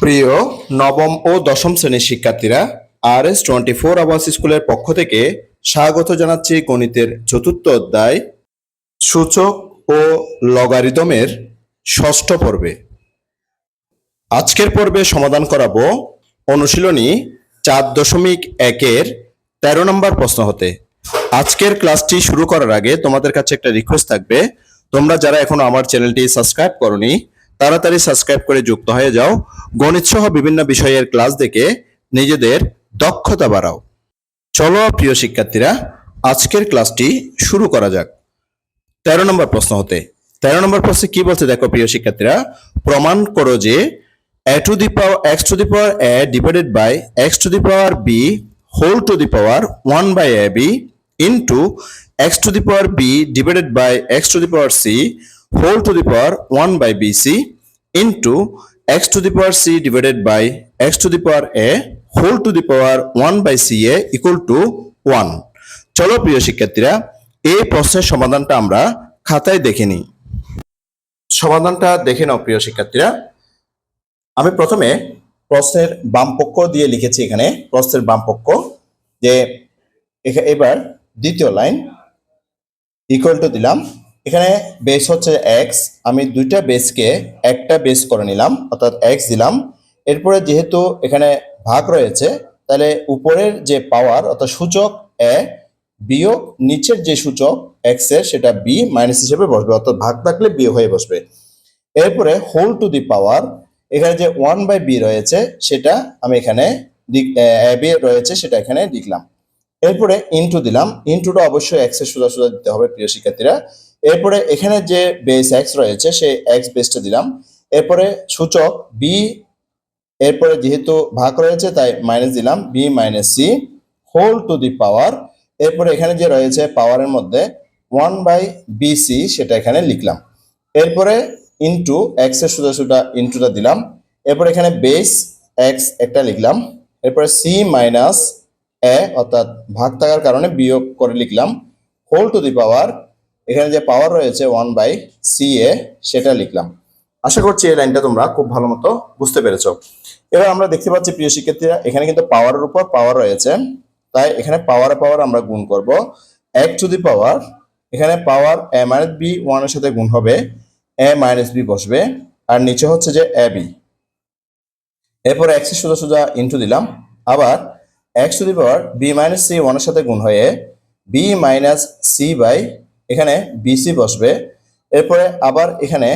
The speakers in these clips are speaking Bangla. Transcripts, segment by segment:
প্রিয় নবম ও দশম শ্রেণির শিক্ষার্থীরা আর এস টোয়েন্টি ফোর আবাস স্কুলের পক্ষ থেকে স্বাগত জানাচ্ছি গণিতের চতুর্থ অধ্যায়, সূচক ও লগারিদমের ষষ্ঠ পর্বে। আজকের পর্বে সমাধান করাবো অনুশীলনী চার দশমিক একের তেরো নম্বর প্রশ্ন হতে। আজকের ক্লাসটি শুরু করার আগে তোমাদের কাছে একটা রিকোয়েস্ট থাকবে। তোমরা যারা এখনও আমার চ্যানেলটি সাবস্ক্রাইব করনি তাড়াতাড়ি সাবস্ক্রাইব করে যুক্ত হয়ে যাও। গণিত সহ বিভিন্ন বিষয়ের ক্লাস দেখে নিজেদের দক্ষতা বাড়াও। চলো প্রিয় শিক্ষার্থীরা, আজকের ক্লাসটি শুরু করা যাক। তেরো নম্বর প্রশ্ন হতে, তেরো নম্বর প্রশ্নে কি বলছে দেখো প্রিয় শিক্ষার্থীরা? প্রমাণ করো যে a to the power, x to the power a divided by x to the power b whole to the power 1 by ab into x to the power b divided by x to the power c whole to the power 1 by bc into x to the power c divided by x to the power a whole to the power 1 by ca equal to 1 চলো প্রিয় শিক্ষার্থীরা, এই প্রশ্নের সমাধানটা আমরা খাতায় দেখে নিই। সমাধানটা দেখে নাও প্রিয় শিক্ষার্থীরা। আমি প্রথমে প্রশ্নের বাম পক্ষ দিয়ে লিখেছি এখানে, প্রশ্নের বাম পক্ষ যে এবার দ্বিতীয় লাইন ইকুয়াল টু দিলাম। এখানে বেস হচ্ছে এক্স আমি দুইটা বেসকে একটা বেস করে নিলাম, অর্থাৎ এক্স দিলাম। এরপরে যেহেতু এখানে ভাগ রয়েছে, তাহলে উপরের যে পাওয়ার অর্থাৎ সূচক এ বিয়োগ নিচের যে সূচক এক্সের, সেটা বি মাইনাস হিসেবে বসবে, অর্থাৎ ভাগ থাকলে বিয়োগ হয়ে বসবে। এরপরে হোল টু দি পাওয়ার এখানে যে ওয়ান বাই বি রয়েছে, সেটা আমি এখানে বি রয়েছে, সেটা এখানে লিখলাম। এরপরে ইনটু দিলাম ইনটুটা অবশ্যই এক্সের সোজা সোজা দিতে হবে, প্রিয় শিক্ষার্থীরা। এরপরে এখানে যে বেস এক্স রয়েছে, সেই এক্স বেসটা দিলাম। এরপরে সূচক বি এরপরে যেহেতু ভাগ রয়েছে, তাই মাইনাস দিলাম b minus c whole to the power এরপরে এখানে যে রয়েছে পাওয়ারের মধ্যে ওয়ান বাই বিসি সেটা এখানে লিখলাম। এরপরে ইনটু এক্সের সোজা সোজা ইনটুটা দিলাম। এরপর এখানে বেস এক্স একটা লিখলাম। এরপরে সি মাইনাস এ অর্থাৎ ভাগ থাকার কারণে বিয়োগ করে লিখলাম। হোল টু দি পাওয়ার এখানে যে পাওয়ার রয়েছে ওয়ান বাই সি এ সেটা লিখলাম। আশা করছি এই লাইনটা তোমরা খুব ভালো মতো বুঝতে পেরেছ। এবার আমরা দেখতে পাচ্ছি, প্রিয় শিক্ষার্থীরা, এখানে কিন্তু পাওয়ারের উপর পাওয়ার রয়েছে। তাই এখানে পাওয়ারে পাওয়ার আমরা গুণ করব। এক টু দি পাওয়ার এখানে পাওয়ার এ মাইনাস বি ওয়ানের সাথে গুণ হবে। এ মাইনাস বি বসবে। আর নিচে হচ্ছে যে এ বি এরপর এক্সের সোজা সোজা ইন্টু দিলাম। আবার x to the power b minus c ওয়ানের সাথে গুণ হয়ে বি মাইনাস সি বাই এখানে বিসি বসবে। এরপরে আবার এখানে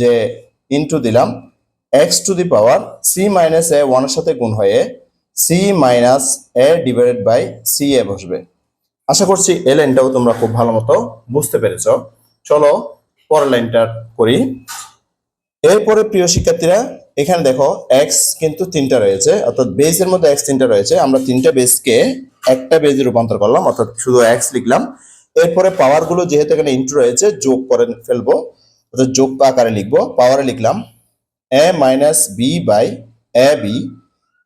যে ইন্টু দিলাম x to the power c minus a ওয়ানের সাথে গুণ হয়ে c minus a divided by c a বসবে। আশা করছি এ লাইনটাও তোমরা খুব ভালো মতো বুঝতে পেরেছ। চলো পরের লাইনটা করি। এরপরে প্রিয় শিক্ষার্থীরা, এখানে দেখো এক্স কিন্তু তিনটা রয়েছে, অর্থাৎ বেসের মধ্যে এক্স তিনটা রয়েছে। আমরা তিনটা বেসকে একটা বেজে রূপান্তর করলাম, অর্থাৎ শুধু এক্স লিখলাম। এরপরে পাওয়ারগুলো যেহেতু এখানে ইন্টু রয়েছে, যোগ করে ফেলব, অর্থাৎ যোগ আকারে লিখব পাওয়ারে লিখলাম a minus b by a b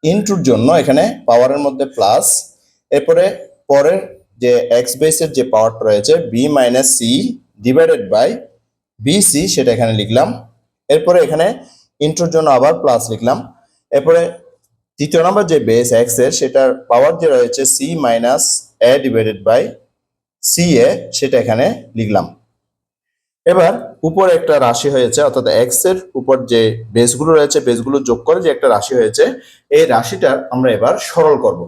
ইন্টুর জন্য এখানে পাওয়ারের মধ্যে প্লাস এরপরে পরের যে এক্স বেসের যে পাওয়ারটা রয়েছে b minus c divided by bc সেটা এখানে লিখলাম। এরপরে এখানে ইন্টুর জন্য আবার প্লাস লিখলাম। এরপরে তৃতীয় নম্বর যে বেস এক্সের, সেটার পাওয়ার যে রয়েছে c minus a divided by c a সেটা এখানে লিখলাম। এবার উপরে একটা রাশি হয়েছে, অর্থাৎ এক্সের উপর যে বেসগুলো রয়েছে, বেসগুলো যোগ করে যে একটা রাশি হয়েছে, এই রাশিটার আমরা এবার সরল করব।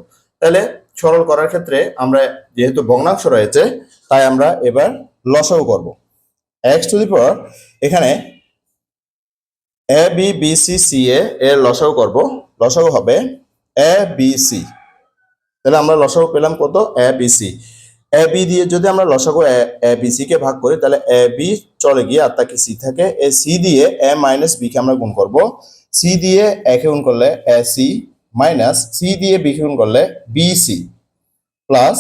তাহলে সরল করার ক্ষেত্রে আমরা যেহেতু ভগ্নাংশ রয়েছে, তাই আমরা এবার লসাও করব। এক্স টু দি পাওয়ার এখানে a b b c c a এর লসাগু করব। লসাগু হবে এ বি সি তাহলে আমরা লসাগু পেলাম কত? A b c a b দিয়ে যদি আমরা লসাগু এ বি সি কে ভাগ করি, তাহলে এ বি চলে গিয়ে আর তাকে সি থাকে। এ সি দিয়ে এ মাইনাস বি কে আমরা গুণ করব। সি দিয়ে এ কে গুণ করলে এ সি মাইনাস সি দিয়ে বি কে গুণ করলে বি সি প্লাস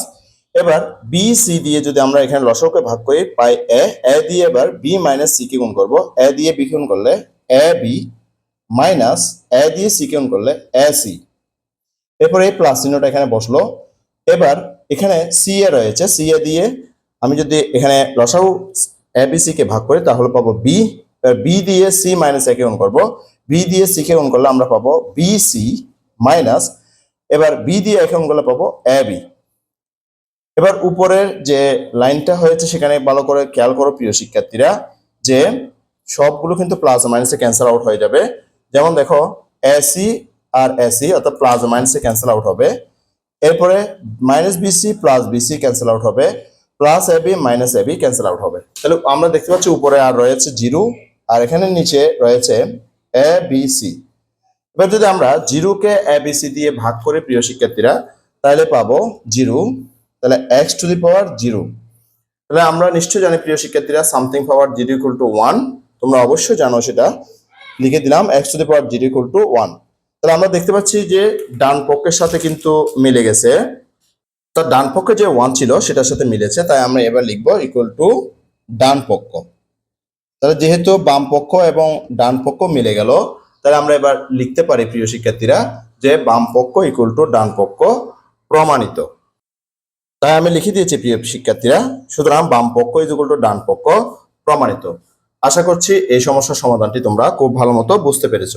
এবার বি সি দিয়ে যদি আমরা এখানে লসাগুকে ভাগ করি, পাই এ এ দিয়ে এবার বি মাইনাস সি কে গুণ করব। এ দিয়ে বি কে গুণ করলে এ বি মাইনাস এ দিয়ে সি কে গুণ করলে এ সি এরপরে এই প্লাস চিহ্নটা এখানে বসল। এবার এখানে সি এ রয়েছে সি এ দিয়ে আমি যদি এখানে লসাগু এ বি সি কে ভাগ করি, তাহলে পাবো বি বি দিয়ে সি মাইনাস এ কে গুণ করব। বি দিয়ে সি কে গুণ করলে আমরা পাবো বি সি মাইনাস এবার বি দিয়ে একে গুণ করলে পাবো এ বি এবার উপরের যে লাইনটা হয়েছে, সেখানে ভালো করে খেয়াল করো প্রিয় শিক্ষার্থীরা, যে সবগুলো কিন্তু প্লাস মাইনাসে ক্যান্সেল আউট হয়ে যাবে। যেমন দেখো এসি আর এসি অর্থাৎ প্লাস মাইনাসে ক্যান্সেল আউট হবে। এরপরে minus bc plus bc cancel out হবে plus ab minus ab cancel out হবে। তাহলে আমরা দেখতে পাচ্ছি উপরে আর রয়েছে জিরো, আর এখানে নিচে রয়েছে এ বি সি এবার যদি আমরা জিরোকে এ বি সি দিয়ে ভাগ করে প্রিয় শিক্ষার্থীরা, তাহলে পাবো জিরো, তাহলে x to the power zero. তাহলে আমরা নিশ্চয়ই জানি প্রিয় শিক্ষার্থীরা something power zero equal to one তোমরা অবশ্যই জানো সেটা। লিখে দিলাম x to the power zero equal to one তাহলে আমরা দেখতে পাচ্ছি যে ডান পক্ষের সাথে কিন্তু মিলে গেছে। তার ডান পক্ষে যে ওয়ান ছিল, সেটার সাথে মিলেছে। তাই আমরা এবার লিখব ইকুয়াল টু ডান পক্ষ। তাহলে যেহেতু বাম পক্ষ এবং ডান পক্ষ মিলে গেল, তাহলে আমরা এবার লিখতে পারি প্রিয় শিক্ষার্থীরা যে বাম পক্ষ ইকুয়াল টু ডান পক্ষ প্রমাণিত। তাই আমি লিখে দিয়েছি প্রিয় শিক্ষার্থীরা, সুতরাং বাম পক্ষ ইজ ইকুয়াল টু ডান পক্ষ প্রমাণিত। আশা করছি এই সমস্যার সমাধানটি তোমরা খুব ভালো মতো বুঝতে পেরেছ।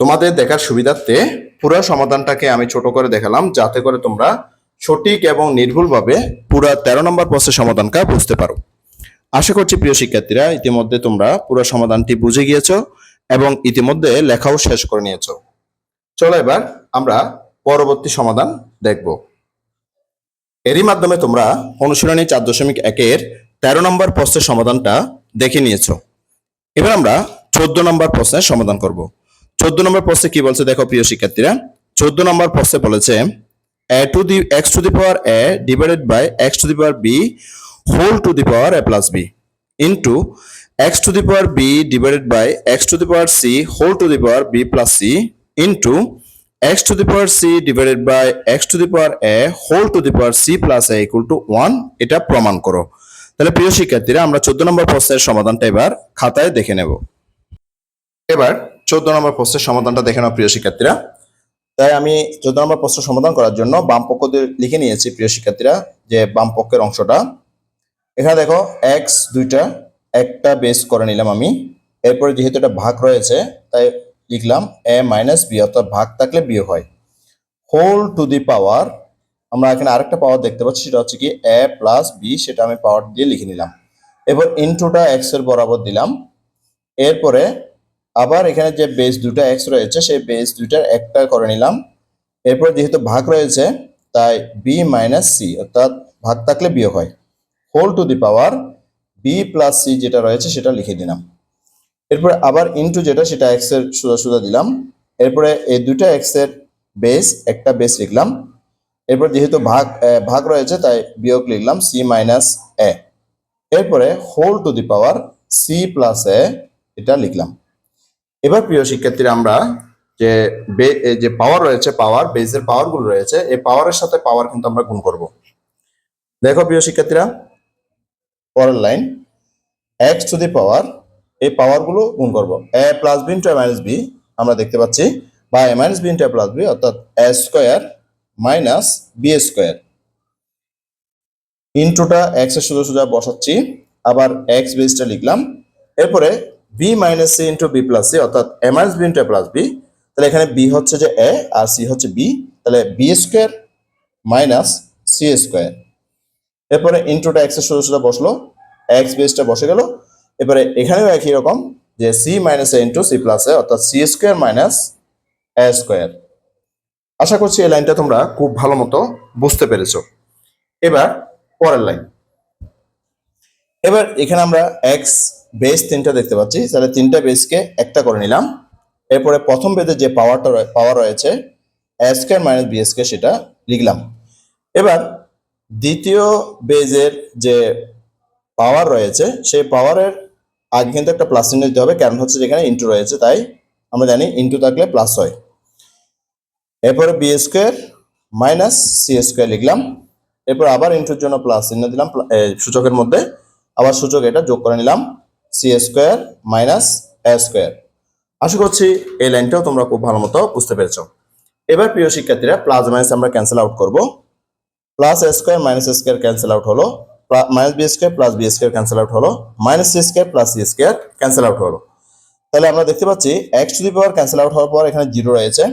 তোমাদের দেখার সুবিধার্থে পুরো সমাধানটাকে আমি ছোট করে দেখালাম, যাতে করে তোমরা সঠিক এবং নির্ভুলভাবে পুরা তেরো নম্বর প্রশ্নের সমাধানটা বুঝতে পারো। আশা করছি প্রিয় শিক্ষার্থীরা, ইতিমধ্যে তোমরা পুরো সমাধানটি বুঝে গিয়েছো এবং ইতিমধ্যে লেখাও শেষ করে নিয়েছো। চলো এবার আমরা পরবর্তী সমাধান দেখব। এরই মাধ্যমে তোমরা অনুশীলনী চার দশমিক একের তেরো নম্বর প্রশ্নের সমাধানটা দেখে নিয়েছো। এবার আমরা চোদ্দ নম্বর প্রশ্নের সমাধান করব। চোদ্দ নম্বর প্রশ্নে কি বলছে? দেখো প্রিয় শিক্ষার্থীরা, চোদ্দ নম্বর প্রশ্নে বলেছে a to the x to the power a divided by x to the power b whole to the power a plus b into x to the power b divided by x to the power c whole to the power b plus c into x to the power c divided by x to the power a whole to the power c plus a equal to one এটা প্রমাণ করো। তাহলে প্রিয় শিক্ষার্থীরা, আমরা চোদ্দ নম্বর প্রশ্নের সমাধানটা এবার খাতায় দেখে নেব। এবার চোদ্দ নম্বর প্রশ্নের সমাধানটা দেখে নাও, প্রিয় শিক্ষার্থীরা। তাই আমি চোদ্দ নম্বর প্রশ্ন সমাধান করার জন্য বাম পক্ষ লিখে নিয়েছি, প্রিয় শিক্ষার্থীরা, যে বাম পক্ষের অংশটা। এখানে দেখো এক্স দুইটা, একটা বেস করে নিলাম আমি। এরপরে যেহেতু এটা ভাগ রয়েছে, তাই লিখলাম এ মাইনাস বি অর্থাৎ ভাগ থাকলে বিয়োগ হয়। হোল টু দি পাওয়ার আমরা এখানে আরেকটা পাওয়ার দেখতে পাচ্ছি, সেটা হচ্ছে কি এ প্লাস বি সেটা আমি পাওয়ার দিয়ে লিখে নিলাম। এবার ইনটুটা এক্সের বরাবর দিলাম। এরপরে আবার এখানে যে বেস দুটা এক্স রয়েছে, সেই বেস দুইটার একটা করে নিলাম। এরপর যেহেতু ভাগ রয়েছে, তাই বি মাইনাস সি অর্থাৎ ভাগ থাকলে বিয়োগ হয়। Whole to the power b plus c যেটা রয়েছে, সেটা লিখে দিলাম। এরপরে আবার ইনটু যেটা, সেটা এক্সের সোজা সোজা দিলাম। এরপরে এই দুটো এক্সের বেস একটা বেস লিখলাম। এরপর যেহেতু ভাগ ভাগ রয়েছে, তাই বিয়োগ লিখলাম সি মাইনাস এ এরপরে whole to the power c plus a এটা লিখলাম। এবার প্রিয় শিক্ষার্থীরা, আমরা যে যে পাওয়ার রয়েছে পাওয়ার বেজের পাওয়ারগুলো রয়েছে, এই পাওয়ারের সাথে পাওয়ার কিন্তু আমরা গুণ করব। দেখো প্রিয় শিক্ষার্থীরা, পরের line x to the power এই পাওয়ারগুলো গুণ করব। A plus b into minus b আমরা দেখতে পাচ্ছি, বা a minus b into plus b অর্থাৎ a square minus b square ইন্টুটা এক্সের সোজা সোজা বসাচ্ছি, আবার এক্স বেসটা লিখলাম। এরপরে b minus c into b plus c অর্থাৎ a minus b into plus b তাহলে এখানে বি হচ্ছে যে এ আর সি হচ্ছে বি তাহলে b square minus c square এরপরে ইন্টুটা এক্সের সোজা সোজা বসল এক্স বেসটা বসে গেল। এবারে এখানেও একই রকম যে c minus a into c plus a অর্থাৎ c square minus a square আশা করছি এই লাইনটা তোমরা খুব ভালো মতো বুঝতে পেরেছ। এবার পরের লাইন। এবার এখানে আমরা এক্স বেস তিনটা দেখতে পাচ্ছি। তাহলে তিনটা বেসকে একটা করে নিলাম। এরপরে প্রথম বেদে যে পাওয়ারটা পাওয়ার রয়েছে s square minus b square সেটা লিখলাম। এবার দ্বিতীয় বেজের যে পাওয়ার রয়েছে, সেই পাওয়ারের আগে কিন্তু একটা প্লাস চিহ্ন দিতে হবে, কারণ হচ্ছে যেখানে ইন্টু রয়েছে, তাই আমরা জানি ইন্টু থাকলে প্লাস হয়। এরপরে b square minus c square লিখলাম। এরপর আবার ইন্টুর জন্য প্লাস চিহ্ন দিলাম সূচকের মধ্যে। আবার সূচক এটা যোগ করে নিলাম। C square minus a square আশা করছি এই লাইনটাও তোমরা খুব ভালো মতো বুঝতে পেরেছ। এবার প্রিয় শিক্ষার্থীরা প্লাস মাইনাস আমরা ক্যান্সেল আউট করব। Plus a square minus square cancel out হলো। Minus b square plus b square cancel out হলো। Minus c square plus c square cancel out হলো। তাহলে আমরা দেখতে পাচ্ছি x to the power cancel out হওয়ার পর এখানে জিরো রয়েছে।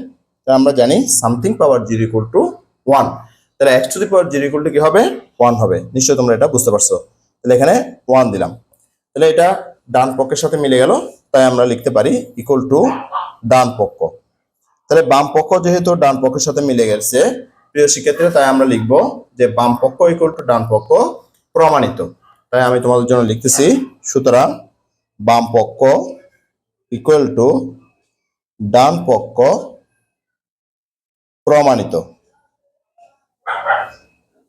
তাহলে আমরা জানি something power zero equal to one তাহলে x to the power zero equal to কি হবে? ওয়ান হবে। নিশ্চয়ই তোমরা এটা বুঝতে পারছ। তাহলে এখানে ওয়ান দিলাম। তাহলে এটা ডান পক্ষের সাথে মিলে গেল, তাই আমরা লিখতে পারি ইকুয়াল টু ডান পক্ষ। তাহলে বাম পক্ষ যেহেতু ডান পক্ষের সাথে মিলে গেছে, প্রিয় শিক্ষার্থীরা, তাই আমরা লিখব যে বাম পক্ষ ইকুয়াল টু ডান পক্ষ প্রমাণিত। তাই আমি তোমাদের জন্য লিখতেছি, সুতরাং বাম পক্ষ ইকুয়াল টু ডান পক্ষ প্রমাণিত।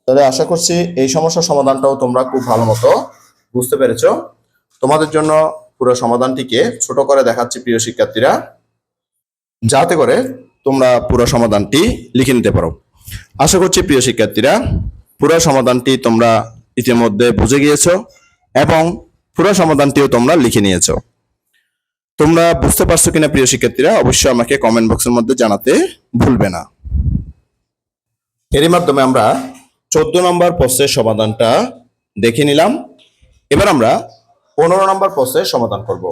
তাহলে আশা করছি এই সমস্যার সমাধানটাও তোমরা খুব ভালো মতো বুঝতে পেরেছ। তোমাদের জন্য পুরো সমাধানটিকে ছোট করে দেখাচ্ছি প্রিয় শিক্ষার্থীরা। যাতে করে তোমরা পুরো সমাধানটি লিখে নিতে পারো। আশা করছি প্রিয় শিক্ষার্থীরা, পুরো সমাধানটি তোমরা ইতিমধ্যে বুঝে গিয়েছো এবং পুরো সমাধানটিও তোমরা লিখে নিয়েছো। তোমরা বুঝতে পারছ কিনা প্রিয় শিক্ষার্থীরা, অবশ্যই আমাকে কমেন্ট বক্সের মধ্যে জানাতে ভুলবে না। এরই মাধ্যমে আমরা চোদ্দ নম্বর প্রশ্নের সমাধানটা দেখে নিলাম। এবার আমরা পনেরো নম্বর প্রশ্নের সমাধান করব।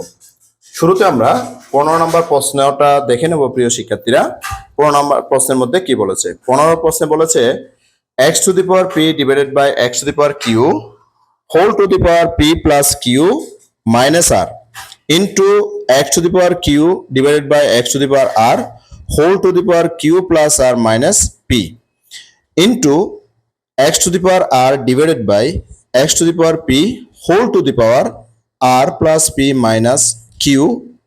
শুরুতে আমরা পনেরো নম্বর প্রশ্নটা দেখে নেব প্রিয় শিক্ষার্থীরা। পনেরো নম্বর প্রশ্নের মধ্যে কি বলেছে? পনেরো প্রশ্নে বলেছে x to the power p divided by x to the power q whole to the power p plus q minus r into x to the power q divided by x to the power r whole to the power q plus r minus p into x to the power r divided by x to the power p whole to the power r plus p minus q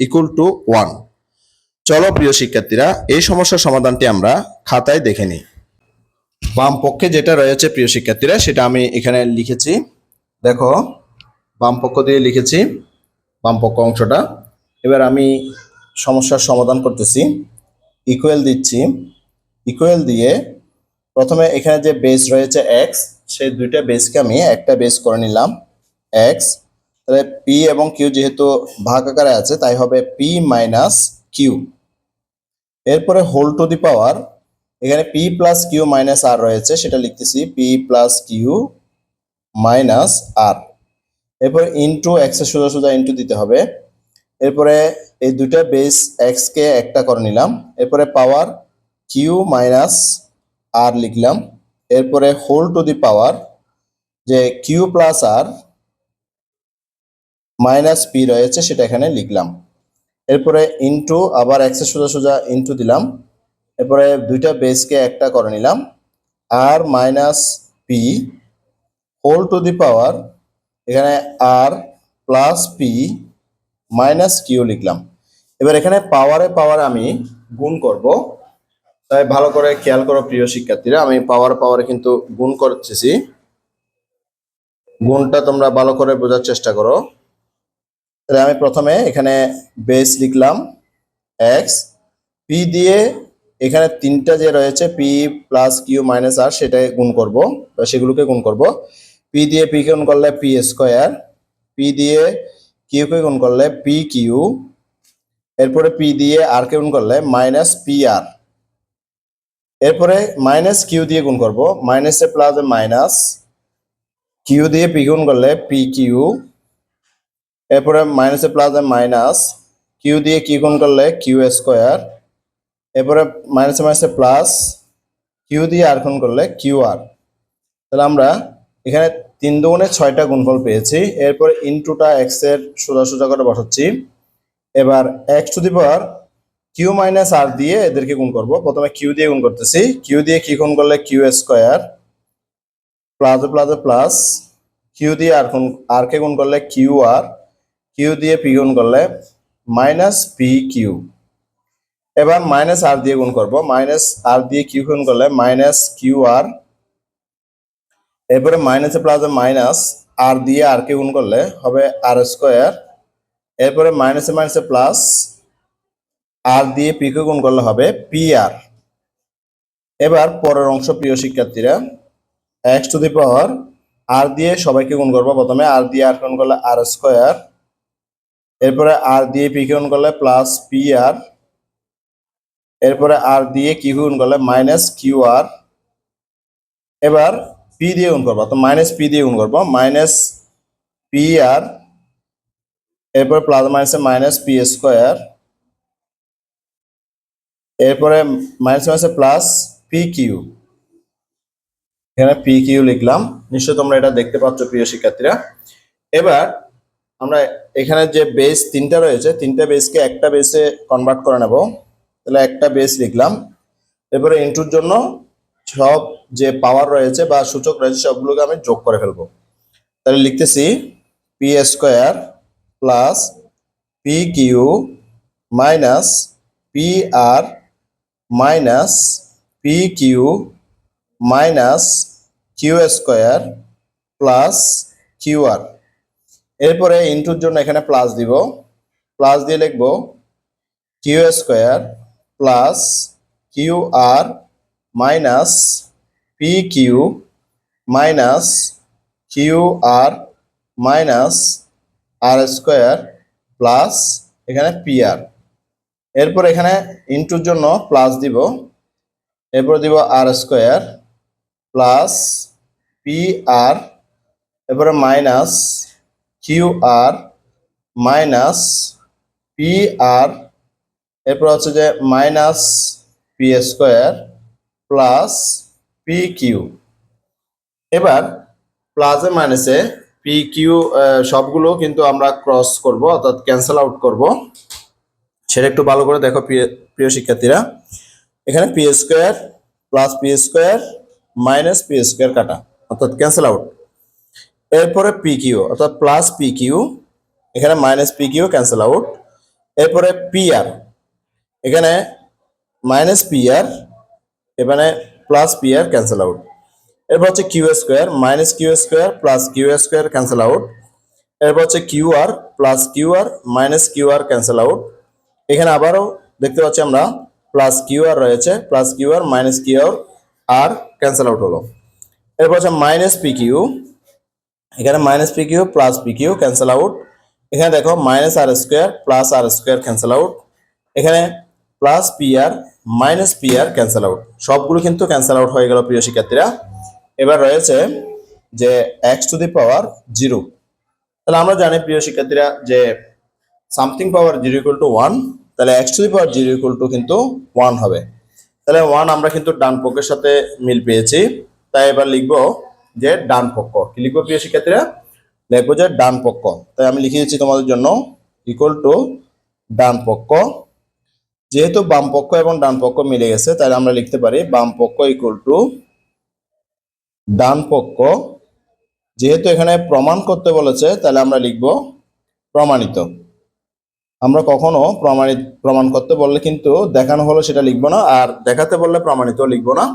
equal to one চলো প্রিয় শিক্ষার্থীরা, এই সমস্যার সমাধানটি আমরা খাতায় দেখে নিই। বাম পক্ষে যেটা রয়েছে প্রিয় শিক্ষার্থীরা, সেটা আমি এখানে লিখেছি। দেখো, বাম পক্ষ দিয়ে লিখেছি বাম পক্ষ অংশটা। এবার আমি সমস্যার সমাধান করতেছি। ইকুয়াল দিচ্ছি। ইকুয়াল দিয়ে প্রথমে এখানে যে বেস রয়েছে এক্স সেই দুইটা বেসকে আমি একটা বেস করে নিলাম। এক্স তাহলে পি এবং কিউ যেহেতু ভাগ আকারে আছে, তাই হবে পি মাইনাস কিউ এরপরে হোল টু দি পাওয়ার এখানে p plus q minus r রয়েছে, সেটা লিখতেছি p plus q minus r এরপরে ইন্টু এক্সের সোজা সোজা ইন্টু দিতে হবে। এরপরে এই দুইটা বেস এক্স কে একটা করে নিলাম। এরপরে পাওয়ার কিউ মাইনাস আর লিখলাম। এরপরে হোল টু দি পাওয়ার যে q plus r minus p রয়েছে, সেটা এখানে লিখলাম। এরপরে ইন্টু আবার এক্সের সোজা সোজা ইন্টু দিলাম। এরপরে দুইটা বেসকে একটা করে নিলাম। R minus p whole to the power এখানে r plus p minus q লিখলাম। এবার এখানে পাওয়ারে পাওয়ারে আমি গুণ করব। তাই ভালো করে খেয়াল করো প্রিয় শিক্ষার্থীরা, আমি পাওয়ার পাওয়ারে কিন্তু গুণ করতেছি। গুণটা তোমরা ভালো করে বোঝার চেষ্টা করো। তাহলে আমি প্রথমে এখানে বেস লিখলাম এক্স পি দিয়ে এখানে তিনটা যে রয়েছে p plus q minus r সেটাই গুণ করব তো সেগুলোকে গুণ করব। পি দিয়ে পি গুণ করলে পি স্কোয়ার পি দিয়ে কিউ কে গুণ করলে পি কিউ এরপরে পি দিয়ে আর কে গুণ করলে মাইনাস পি আর এরপরে মাইনাস কিউ দিয়ে গুণ করব মাইনাসে প্লাস মাইনাস কিউ দিয়ে পি গুণ করলে পি কিউ এরপরে মাইনাসে প্লাস মাইনাস কিউ দিয়ে কি গুণ করলে কিউ স্কোয়ার এরপরে মাইনাসে মাইনাসে প্লাস কিউ দিয়ে আর গুণ করলে কিউ আর তাহলে আমরা এখানে তিন দুগুণে ছয়টা গুণফল পেয়েছি, এরপরে ইনটুটা এক্সের সোজা সোজা করে বসাচ্ছি। এবার x to the power q minus r দিয়ে এদেরকে গুণ করব। প্রথমে কিউ দিয়ে গুণ করতেছি কিউ দিয়ে কি গুণ করলে q square plus plus plus q দিয়ে আর গুণ আর কে গুণ করলে কিউ আর কিউ দিয়ে পি গুণ করলে মাইনাস পি কিউ এবার মাইনাস আর দিয়ে গুণ করব। মাইনাস আর দিয়ে কিউ গুণ করলে মাইনাস কিউ আর এরপরে মাইনাসে প্লাস মাইনাস আর দিয়ে আর কে গুণ করলে হবে আর স্কোয়ার এরপরে মাইনাসে মাইনাসে প্লাস আর দিয়ে পি কে গুণ করলে হবে পি আর এবার পরের অংশ প্রিয় শিক্ষার্থীরা এক্স টু দি পাওয়ার আর দিয়ে সবাইকে গুণ করব। প্রথমে আর দিয়ে আর গুণ করলে আর স্কোয়ার এরপরে আর দিয়ে পি কে গুণ করলে প্লাস পি আর এরপরে আর দিয়ে কি গুণ করলে মাইনাস কিউ আর এবার পি দিয়ে গুণ করব, তো মাইনাস পি দিয়ে গুণ করব মাইনাস পি আর এরপরে প্লাস মাইনাসে মাইনাস পি স্কোয়ার এরপরে মাইনাস মাইনাসে প্লাস পি কিউ এখানে পি কিউ লিখলাম নিশ্চয় তোমরা এটা দেখতে পাচ্ছ প্রিয় শিক্ষার্থীরা। এবার আমরা এখানে যে বেস তিনটা রয়েছে, তিনটা বেসকে একটা বেসে কনভার্ট করে নেব। তাহলে একটা বেস লিখলাম। এরপরে ইন্টুর জন্য সব যে পাওয়ার রয়েছে বা সূচক রয়েছে, সবগুলোকে আমি যোগ করে ফেলব। তাহলে লিখতেছি p square plus p q minus p r minus p q minus q square plus q r এরপরে ইন্টুর জন্য এখানে প্লাস দিব। প্লাস দিয়ে লিখব q square plus q r minus p q minus q r minus r square plus এখানে পি আর এরপর এখানে ইন্টুর জন্য প্লাস দিব। এরপর দিব r square plus p r এরপরে minus q r minus p r, এরপর হচ্ছে যে minus p square plus p q. এবার প্লাসে মাইনাসে পি কিউ সবগুলো কিন্তু আমরা ক্রস করব, অর্থাৎ ক্যান্সেল আউট করব। সেটা একটু ভালো করে দেখো প্রিয় শিক্ষার্থীরা। এখানে p square plus p square minus p square কাটা, অর্থাৎ ক্যান্সেল আউট এরপরে পি কিউ অর্থাৎ প্লাস পি কিউ এখানে minus p q cancel out এরপরে পি আর এখানে মাইনাস পি আর এখানে plus p r cancel out এরপর হচ্ছে q square minus q square plus q square cancel out এরপর হচ্ছে q r plus q r minus q r cancel out এখানে আবারও দেখতে পাচ্ছি আমরা প্লাস কিউ আর রয়েছে plus q r minus q r cancel out হলো। এরপর হচ্ছে মাইনাস পি কিউ এখানে minus p q plus p q cancel out এখানে দেখো minus r square plus r square cancel out এখানে plus p r minus p r cancel out সবগুলো কিন্তু ক্যান্সেল আউট হয়ে গেল, প্রিয় শিক্ষার্থীরা। এবার রয়েছে যে x to the power zero তাহলে আমরা জানি, প্রিয় শিক্ষার্থীরা, যে something power zero equal to one তাহলে x to the power zero equal to কিন্তু ওয়ান হবে। তাহলে ওয়ান আমরা কিন্তু ডান পক্ষের সাথে মিল পেয়েছি। তাই এবার লিখব যে ডান পক্ষ। কি লিখব প্রিয় শিক্ষার্থীরা? লিখব যে ডান পক্ষ। তাই আমি লিখে দিচ্ছি তোমাদের জন্য ইকুয়াল টু ডান পক্ষ। যেহেতু বাম পক্ষ এবং ডান পক্ষ মিলে গেছে, তাহলে আমরা লিখতে পারি বাম পক্ষ ইকুয়াল টু ডান পক্ষ। যেহেতু এখানে প্রমাণ করতে বলেছে, তাহলে আমরা লিখব প্রমাণিত। আমরা কখনো প্রমাণিত, প্রমাণ করতে বললে কিন্তু দেখানো হলো সেটা লিখব না, আর দেখাতে বললে প্রমাণিত লিখব না।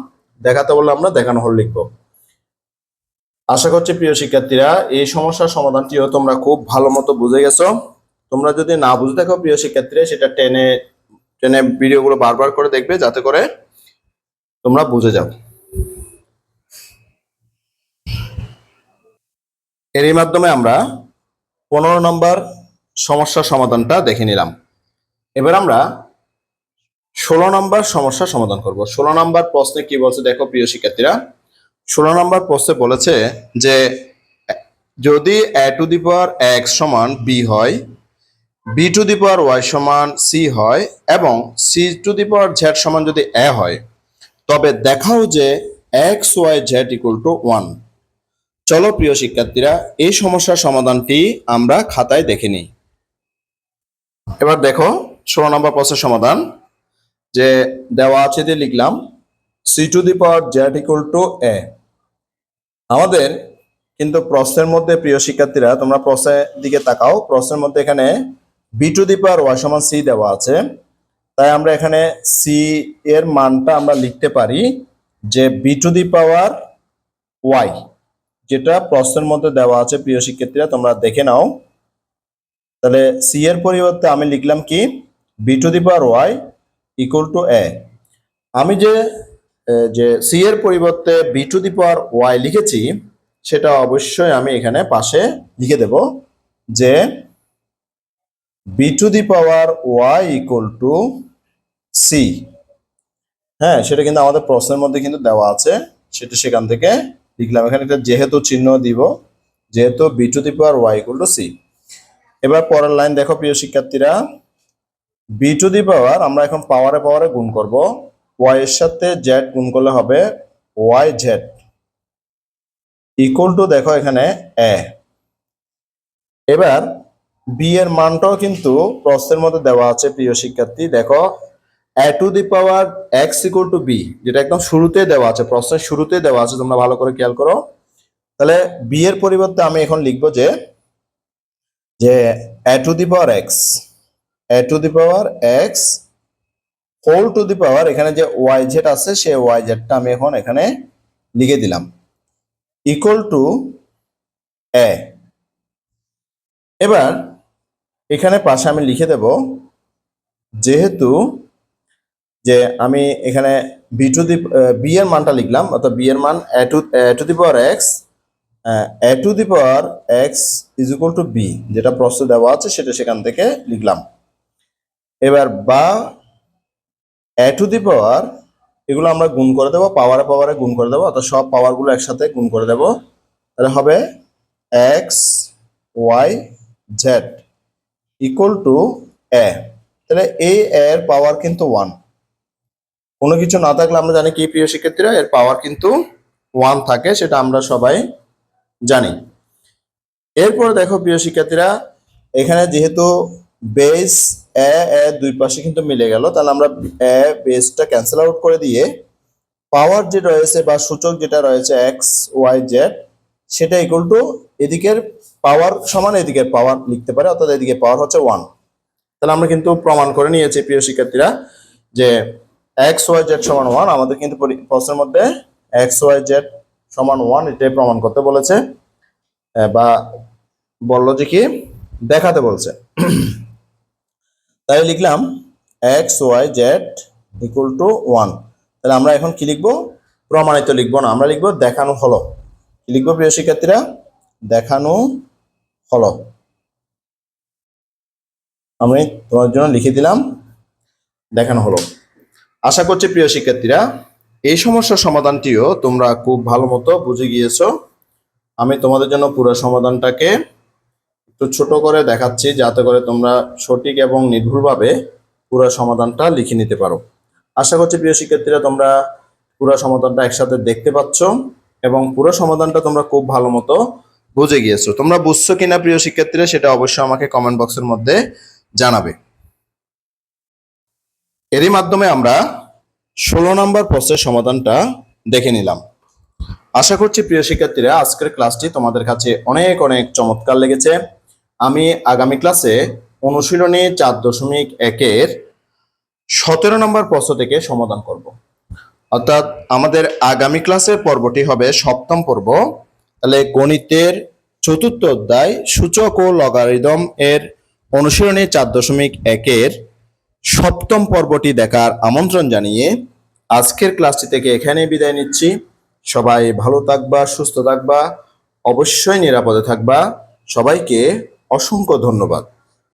দেখাতে বললে আমরা দেখানো হলো লিখব। আশা করছি প্রিয় শিক্ষার্থীরা, এই সমস্যার সমাধানটিও তোমরা খুব ভালো মতো বুঝে গেছো। তোমরা যদি না বুঝে থাকো প্রিয় শিক্ষার্থীরা, সেটা টেনে টেনে ভিডিওগুলো বারবার করে দেখবে যাতে করে তোমরা বুঝে যাও। এরই মাধ্যমে আমরা পনেরো নম্বর সমস্যার সমাধানটা দেখে নিলাম। এবার আমরা ষোলো নম্বর সমস্যার সমাধান করব। ষোলো নম্বর প্রশ্নে কি বলছে দেখো প্রিয় শিক্ষার্থীরা। ষোলো নম্বর প্রশ্নে বলেছে যে, যদি a to the power x সমান বি হয় b to the power y সমান সি হয়, এবং c to the power z সমান যদি এ হয়, তবে দেখাও যে x y z equal to one চলো প্রিয় শিক্ষার্থীরা, এই সমস্যার সমাধানটি আমরা খাতায় দেখে নিই। এবার দেখো, ষোলো নম্বর প্রশ্নের সমাধান, যে দেওয়া আছে দিয়ে লিখলাম c to the power z equal to a. আমাদের কিন্তু প্রশ্নের মধ্যে প্রিয় শিক্ষার্থীরা, তোমরা প্রশ্নের দিকে তাকাও। প্রশ্নের মধ্যে এখানে b to the power y সমান সি দেওয়া আছে। তাই আমরা এখানে সি এর মানটা আমরা লিখতে পারি যে b to the power y যেটা প্রশ্নের মধ্যে দেওয়া আছে প্রিয় শিক্ষার্থীরা, তোমরা দেখে নাও। তাহলে সি এর পরিবর্তে আমি লিখলাম কি? B to the power y equal to a আমি যে যে সি এর পরিবর্তে b to the power y লিখেছি, সেটা অবশ্যই আমি এখানে পাশে লিখে দেব যে b to the power y equal to c হ্যাঁ সেটা কিন্তু আমাদের প্রশ্নের মধ্যে কিন্তু দেওয়া আছে, সেটা সেখান থেকে লিখলাম। এখানে একটা যেহেতু চিহ্ন দিব, যেহেতু b to the power y equal to c এবার পরের লাইন দেখো, প্রিয় শিক্ষার্থীরা। বি টু দি পাওয়ার আমরা এখন পাওয়ারে পাওয়ারে গুণ করব। ওয়াই এর সাথে জেড গুণ করলে হবে ওয়াই জেড ইকুয়াল টু দেখো এখানে এ এবার বি এর মানটাও কিন্তু প্রশ্নের মধ্যে দেওয়া আছে, প্রিয় শিক্ষার্থী। দেখো a to the power x equal to b যেটা একদম শুরুতে দেওয়া আছে, প্রশ্নের শুরুতে দেওয়া আছে, তোমরা ভালো করে খেয়াল করো। তাহলে বি এর পরিবর্তে আমি এখন লিখব যে যে a to the power x a to the power x whole to the power এখানে যে ওয়াই জেড আছে সে ওয়াই জেডটা আমি এখন এখানে লিখে দিলাম। ইকুয়াল টু এ এবার এখানে পাশে আমি লিখে দেব, যেহেতু যে আমি এখানে বি টু দি বি এর মানটা লিখলাম, অর্থাৎ বি এর মান a to a to the power x a to the power x is equal to b যেটা প্রশ্ন দেওয়া আছে, সেটা সেখান থেকে লিখলাম। এবার বা এ টু দি পাওয়ার এগুলো আমরা গুণ করে দেবো পাওয়ারে পাওয়ারে গুণ করে দেবো, অর্থাৎ সব পাওয়ারগুলো একসাথে গুণ করে দেবো। তাহলে হবে x y z equal to a তাহলে এই এর পাওয়ার কিন্তু ওয়ান কোনো কিছু না থাকলে আমরা জানি কি, প্রিয় শিক্ষার্থীরা, এর পাওয়ার কিন্তু ওয়ান থাকে, সেটা আমরা সবাই জানি। এরপর দেখো, প্রিয় শিক্ষার্থীরা, এখানে যেহেতু বেস এ এ দুই পাশে কিন্তু মিলে গেল। তাহলে আমরা এ বেসটা ক্যান্সেল আউট করে দিয়ে পাওয়ার যে রয়েছে বা সূচক যেটা রয়েছে এক্স ওয়াই জেড সেটা ইকুয়াল টু এদিকের পাওয়ার সমান এদিকের পাওয়ার লিখতে পারে, অর্থাৎ এদিকে পাওয়ার হচ্ছে ওয়ান তাহলে আমরা কিন্তু প্রমাণ করে নিয়েছি প্রিয় শিক্ষার্থীরা যে এক্স ওয়াই জেড সমান ওয়ান আমাদের কিন্তু পরি- প্রশ্নের মধ্যে এক্স ওয়াই জেড সমান ওয়ান এটাই প্রমাণ করতে বলেছে। বা বলল যে কি? দেখাতে বলছে। তাই লিখলাম x y z equal to one তাহলে আমরা এখন কি লিখব? প্রমাণিত লিখব না। আমরা লিখব দেখানো হলো। কি লিখব প্রিয় শিক্ষার্থীরা? দেখানো হলো। আমি তোমার জন্য লিখে দিলাম দেখানো হলো। আশা করছি প্রিয় শিক্ষার্থীরা, এই সমস্যার সমাধানটিও তোমরা খুব ভালো মতো বুঝে গিয়েছো। আমি তোমাদের জন্য পুরো সমাধানটাকে একটু ছোট করে দেখাচ্ছি, যাতে করে তোমরা সঠিক এবং নির্ভুলভাবে পুরো সমাধানটা লিখে নিতে পারো। আশা করছি প্রিয় শিক্ষার্থীরা তোমরা পুরো সমাধানটা একসাথে দেখতে পাচ্ছ এবং পুরো সমাধানটা তোমরা খুব ভালো মতো বুঝে গিয়েছো। তোমরা বুঝছ কিনা প্রিয় শিক্ষার্থীরা, সেটা অবশ্যই আমাকে কমেন্ট বক্সের মধ্যে জানাবে। এরই মাধ্যমে আমরা ষোলো নম্বর প্রশ্নের সমাধানটা দেখে নিলাম। আশা করছি প্রিয় শিক্ষার্থীরা, আজকের ক্লাসটি তোমাদের কাছে অনেক অনেক চমৎকার লেগেছে। আমি আগামী ক্লাসে অনুশীলনী চার দশমিক একের সতেরো নম্বর প্রশ্ন থেকে সমাধান করব। অর্থাৎ আমাদের আগামী ক্লাসের পর্বটি হবে সপ্তম পর্ব। তাহলে গণিতের চতুর্থ অধ্যায় সূচক ও লগারিদম এর অনুশীলনী চার দশমিক একের সপ্তম পর্বটি দেখার আমন্ত্রণ জানিয়ে আজকের ক্লাসটি থেকে এখানে বিদায় নিচ্ছি। সবাই ভালো থাকবা, সুস্থ থাকবা, অবশ্যই নিরাপদে থাকবা। সবাইকে অসংখ্য ধন্যবাদ।